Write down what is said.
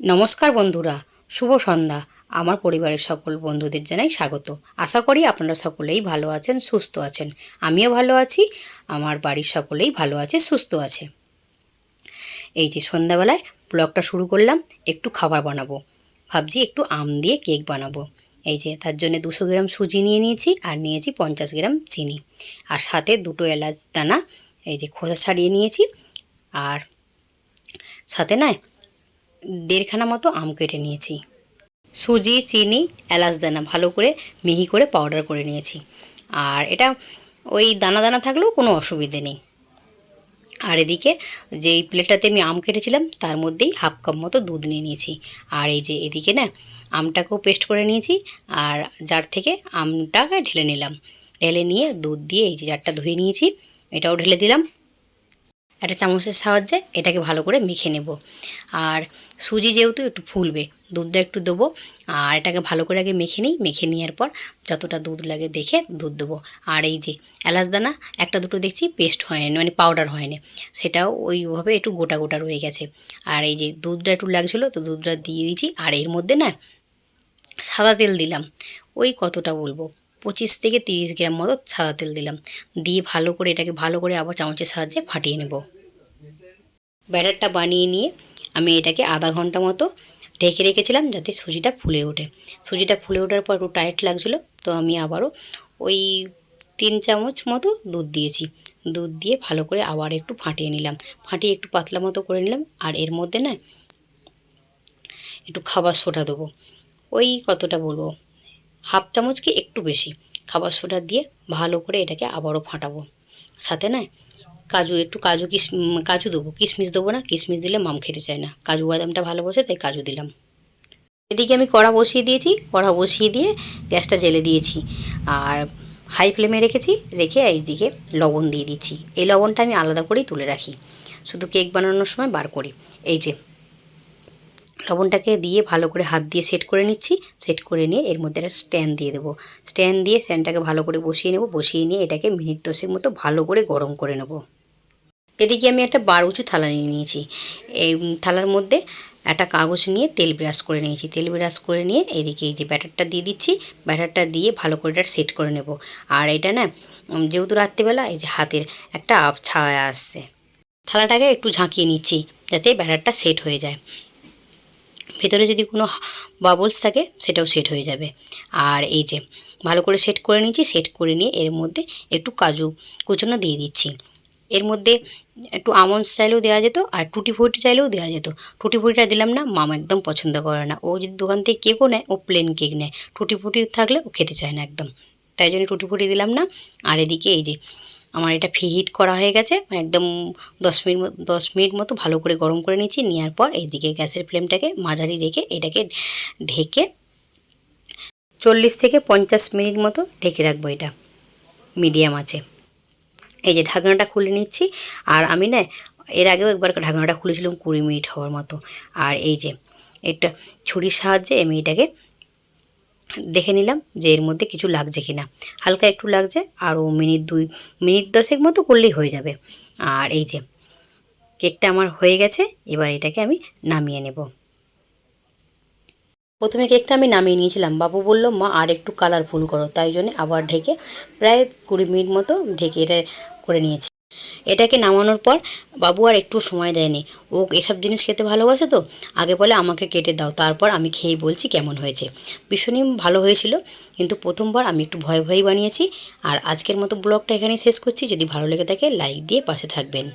নমস্কার বন্ধুরা, শুভ সন্ধ্যা। আমার পরিবারের সকল বন্ধুদের জানাই স্বাগত। আশা করি আপনারা সকলেই ভালো আছেন, সুস্থ আছেন। আমিও ভালো আছি, আমার বাড়ির সকলেই ভালো আছে, সুস্থ আছে। এই যে সন্ধ্যাবেলায় ব্লগটা শুরু করলাম, একটু খাবার বানাবো। ভাবছি একটু আম দিয়ে কেক বানাবো। এই যে তার জন্য দুশো গ্রাম সুজি নিয়ে নিয়েছি আর নিয়েছি পঞ্চাশ গ্রাম চিনি। আর সাথে দুটো এলাচ দানা, এই যে খোসা ছাড়িয়ে নিয়েছি। আর সাথে না দেড়খানা মতো আম কেটে নিয়েছি। সুজি, চিনি, এলাচ, দানা ভালো করে মিহি করে পাউডার করে নিয়েছি। আর এটা ওই দানা দানা থাকলেও কোনো অসুবিধে নেই। আর এদিকে যেই প্লেটটাতে আমি আম কেটেছিলাম, তার মধ্যেই হাফ কাপ মতো দুধ নিয়ে নিয়েছি। আর এই যে এদিকে না, আমটাকেও পেস্ট করে নিয়েছি আর জার থেকে আমটাকে ঢেলে নিলাম। ঢেলে নিয়ে দুধ দিয়ে এই যে জারটা ধুয়ে নিয়েছি, এটাও ঢেলে দিলাম। একটা চামচের সাহায্যে এটাকে ভালো করে মেখে নেব। আর সুজি যেহেতু একটু ফুলবে, দুধটা একটু দেবো। আর এটাকে ভালো করে আগে মেখে নিই, মেখে নেওয়ার পর যতটা দুধ লাগে দেখে দুধ দেবো। আর এই যে এলাচ দানা, একটা দুটো দেখছি পেস্ট হয়নি মানে পাউডার হয়নি। সেটাও ওইভাবে একটু গোটা গোটা রয়ে গেছে। আর এই যে দুধটা একটু লাগছিল, তো দুধটা দিয়ে দিয়েছি। আর এর মধ্যে না সাদা তেল দিলাম। ওই কতটা বলব? পঁচিশ থেকে তিরিশ গ্রাম মতো সাদা তেল দিলাম। দিয়ে ভালো করে এটাকে ভালো করে আবার চামচের সাহায্যে ফাটিয়ে নেব। ব্যাটারটা বানিয়ে নিয়ে আমি এটাকে আধা ঘণ্টা মতো ঢেকে রেখেছিলাম যাতে সুজিটা ফুলে ওঠে। সুজিটা ফুলে ওঠার পর একটু টাইট লাগছিল, তো আমি আবারও ওই তিন চামচ মতো দুধ দিয়েছি। দুধ দিয়ে ভালো করে আবার একটু ফাটিয়ে নিলাম। ফাটিয়ে একটু পাতলা মতো করে নিলাম, আর এর মধ্যে না একটু খাবার সোটা দেবো। ওই কতটা বলব? হাফ চামচ কি একটু বেশি? খাবার সোডা দিয়ে ভালো করে এটাকে আবারও ফাটাবো। সাথে না কাজু, একটু কাজু কিস কাজু দেবো। কিশমিশ দেবো না, কিশমিশ দিলে মাম খেতে চায় না। কাজু বাদামটা ভালোবাসে তাই কাজু দিলাম। এদিকে আমি কড়া বসিয়ে দিয়েছি। কড়া বসিয়ে দিয়ে গ্যাসটা জেলে দিয়েছি। আর হাই ফ্লেমে রেখেছি, রেখে এইদিকে লবণ দিয়ে দিচ্ছি। এই লবণটা আমি আলাদা করেই তুলে রাখি। শুধু কেক বানানোর সময় বার করি। এই যে লবণটাকে দিয়ে ভালো করে হাত দিয়ে সেট করে নিচ্ছি। সেট করে নিয়ে এর মধ্যে একটা স্ট্যান্ড দিয়ে দেবো। স্ট্যান্ড দিয়ে স্ট্যান্ডটাকে ভালো করে বসিয়ে নেব। বসিয়ে নিয়ে এটাকে মিনিট দশেক মতো ভালো করে গরম করে নেব। এদিকে আমি একটা বার উঁচু থালা নিয়ে নিয়েছি। এই থালার মধ্যে একটা কাগজ নিয়ে তেল ব্রাশ করে নিয়েছি। তেল ব্রাশ করে নিয়ে এদিকে এই যে ব্যাটারটা দিয়ে দিচ্ছি। ব্যাটারটা দিয়ে ভালো করে এটা সেট করে নেব। আর এটা না যেহেতু রাত্রিবেলা এই যে হাতের একটা আপ ছায়া আসছে। থালাটাকে একটু ঝাঁকিয়ে নিচ্ছি যাতে ব্যাটারটা সেট হয়ে যায়। ভেতরে যদি কোনো বাবলস থাকে, সেটাও সেট হয়ে যাবে। আর এই যে, ভালো করে সেট করে নিয়েছি সেট করে নিয়ে এর মধ্যে একটু কাজু কুচনো দিয়ে দিচ্ছি। এর মধ্যে একটু আমন্ডস চাইলেও দেওয়া যেত, আর টুটি ফুটি চাইলেও দেওয়া যেত। টুটি ফুটিটা দিলাম না, মামা একদম পছন্দ করে না। ও যদি দোকান থেকে কেকও নেয়, ও প্লেন কেক নেয়। টুটি ফুটি থাকলে ও খেতে চায় না একদম। তাই জন্য টুটি ফুটি দিলাম না। আর এদিকে এই যে আমার এটা ফি হিট করা হয়ে গেছে মানে একদম দশ মিনিট দশ মিনিট মতো ভালো করে গরম করে নিচ্ছি নেওয়ার পর এইদিকে গ্যাসের ফ্লেমটাকে মাঝারি রেখে এটাকে ঢেকে চল্লিশ থেকে পঞ্চাশ মিনিট মতো ঢেকে রাখব এটা মিডিয়াম আছে এই যে ঢাকনাটা খুলে নিচ্ছি, আর আমি না এর আগেও একবার ঢাকনাটা খুলেছিলাম কুড়ি মিনিট হওয়ার মতো, আর এই যে একটা ছুরির সাহায্যে আমি এটাকে দেখে নিলাম যে এর মধ্যে কিছু লাগছে কি না হালকা একটু লাগছে, আরও মিনিট দুই, মিনিট দশেক মতো করলেই হয়ে যাবে। আর এই যে, কেকটা আমার হয়ে গেছে, এবার এটাকে আমি নামিয়ে নেব। প্রথমে কেকটা আমি নামিয়ে নিয়েছিলাম। বাবু বলল, মা, আর একটু কালারফুল করো। তাই জন্য আবার ঢেকে প্রায় কুড়ি মিনিট মতো ঢেকে এটা করে নিয়েছি। এটাকে নামানোর পর বাবু আর একটু সময় দেয়নি। ও এসব জিনিস খেতে ভালোবাসে তো? আগে বলে আমাকে কেটে দাও, তারপর আমি খেয়ে বলছি কেমন হয়েছে। ভীষণই ভালো হয়েছিল, কিন্তু প্রথমবার আমি একটু ভয় ভয়েই বানিয়েছি। আর আজকের মতো ব্লগটা এখানেই শেষ করছি। যদি ভালো লেগে থাকে লাইক দিয়ে পাশে থাকবেন।